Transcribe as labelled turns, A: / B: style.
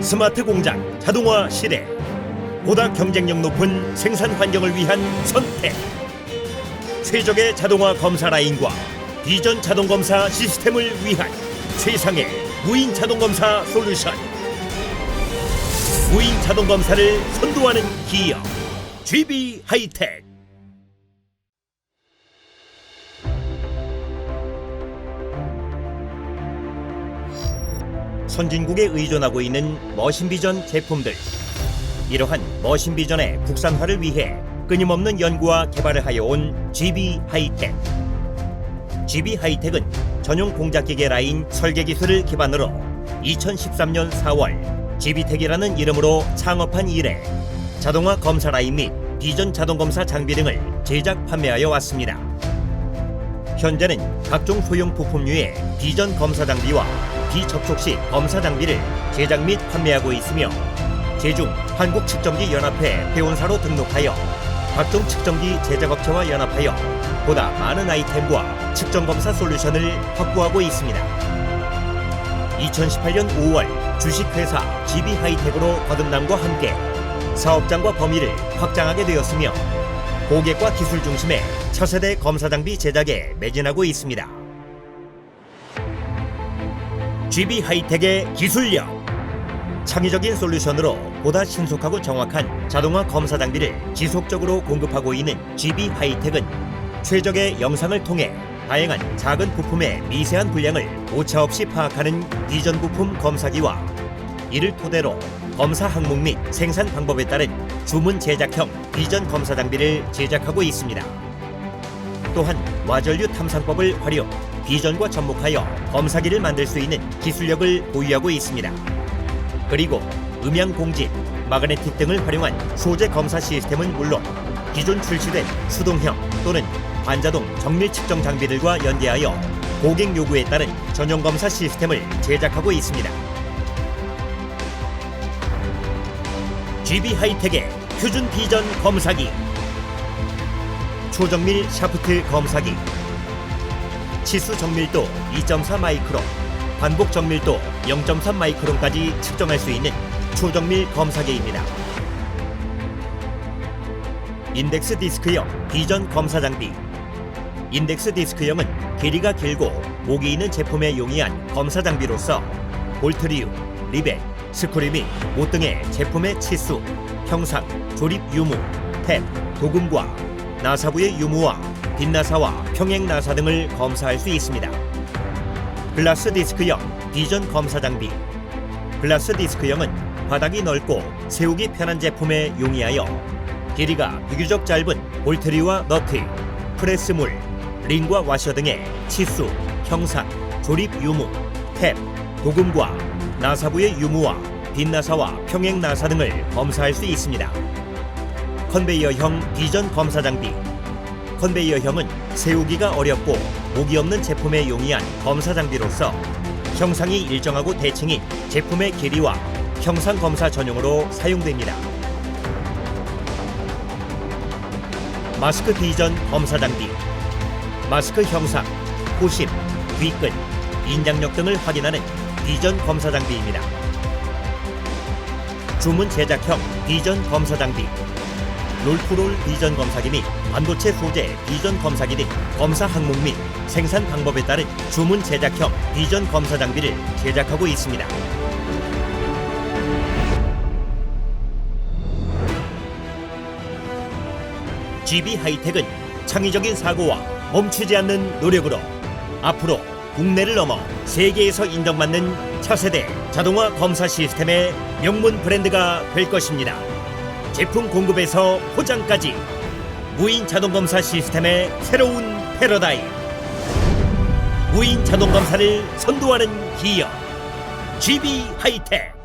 A: 스마트 공장 자동화 시대 보다 경쟁력 높은 생산 환경을 위한 선택. 최적의 자동화 검사 라인과 비전 자동 검사 시스템을 위한 세상의 무인 자동 검사 솔루션. 무인 자동 검사를 선도하는 기업 GB 하이텍 선진국에 의존하고 있는 머신비전 제품들 이러한 머신비전의 국산화를 위해 끊임없는 연구와 개발을 하여 온 GB 하이텍 GB 하이텍은 전용 공작기계 라인 설계 기술을 기반으로 2013년 4월 GB텍이라는 이름으로 창업한 이래 자동화 검사 라인 및 비전 자동 검사 장비 등을 제작 판매하여 왔습니다. 현재는 각종 소형 부품류의 비전 검사 장비와 비접촉식 검사 장비를 제작 및 판매하고 있으며 제중 한국 측정기 연합회 회원사로 등록하여 각종 측정기 제작업체와 연합하여 보다 많은 아이템과 측정 검사 솔루션을 확보하고 있습니다. 2018년 5월 주식회사 GB 하이텍으로 거듭남과 함께 사업장과 범위를 확장하게 되었으며 고객과 기술 중심의 차세대 검사 장비 제작에 매진하고 있습니다. GB 하이텍의 기술력 창의적인 솔루션으로 보다 신속하고 정확한 자동화 검사 장비를 지속적으로 공급하고 있는 GB 하이텍은 최적의 영상을 통해 다양한 작은 부품의 미세한 분량을 오차없이 파악하는 비전 부품 검사기와 이를 토대로 검사 항목 및 생산 방법에 따른 주문 제작형 비전 검사 장비를 제작하고 있습니다. 또한 와전류 탐상법을 활용 비전과 접목하여 검사기를 만들 수 있는 기술력을 보유하고 있습니다. 그리고 음향 공진, 마그네틱 등을 활용한 소재 검사 시스템은 물론 기존 출시된 수동형 또는 반자동 정밀 측정 장비들과 연계하여 고객 요구에 따른 전용 검사 시스템을 제작하고 있습니다. GB 하이텍의 표준 비전 검사기, 초정밀 샤프트 검사기, 치수 정밀도 2.4 마이크론, 반복 정밀도 0.3 마이크론까지 측정할 수 있는 초정밀 검사기입니다. 인덱스 디스크형 비전 검사 장비. 인덱스 디스크형은 길이가 길고 목이 있는 제품에 용이한 검사 장비로서 볼트리움, 리벳, 스크류 및 못 등의 제품의 치수, 형상, 조립 유무, 탭, 도금과 나사부의 유무와 빈나사와 평행 나사 등을 검사할 수 있습니다. 글라스 디스크형 비전 검사 장비. 글라스 디스크형은 바닥이 넓고 세우기 편한 제품에 용이하여 길이가 비교적 짧은 볼트리와 너트, 프레스물, 링과 와셔 등의 치수, 형상, 조립 유무, 탭, 도금과 나사부의 유무와 빈나사와 평행 나사 등을 검사할 수 있습니다. 컨베이어형 비전 검사 장비. 컨베이어형은 세우기가 어렵고 목이 없는 제품에 용이한 검사 장비로서 형상이 일정하고 대칭인 제품의 길이와 형상 검사 전용으로 사용됩니다. 마스크 비전 검사 장비. 마스크 형상, 호심, 귀끝, 인장력 등을 확인하는 비전 검사 장비입니다. 주문 제작형 비전 검사 장비. 롤프롤 비전 검사기 및 반도체 소재 비전 검사기 등 검사 항목 및 생산 방법에 따른 주문 제작형 비전 검사 장비를 제작하고 있습니다. GB 하이텍은 창의적인 사고와 멈추지 않는 노력으로 앞으로 국내를 넘어 세계에서 인정받는 차세대 자동화 검사 시스템의 명문 브랜드가 될 것입니다. 제품 공급에서 포장까지 무인 자동 검사 시스템의 새로운 패러다임. 무인 자동 검사를 선도하는 기업 GB 하이텍.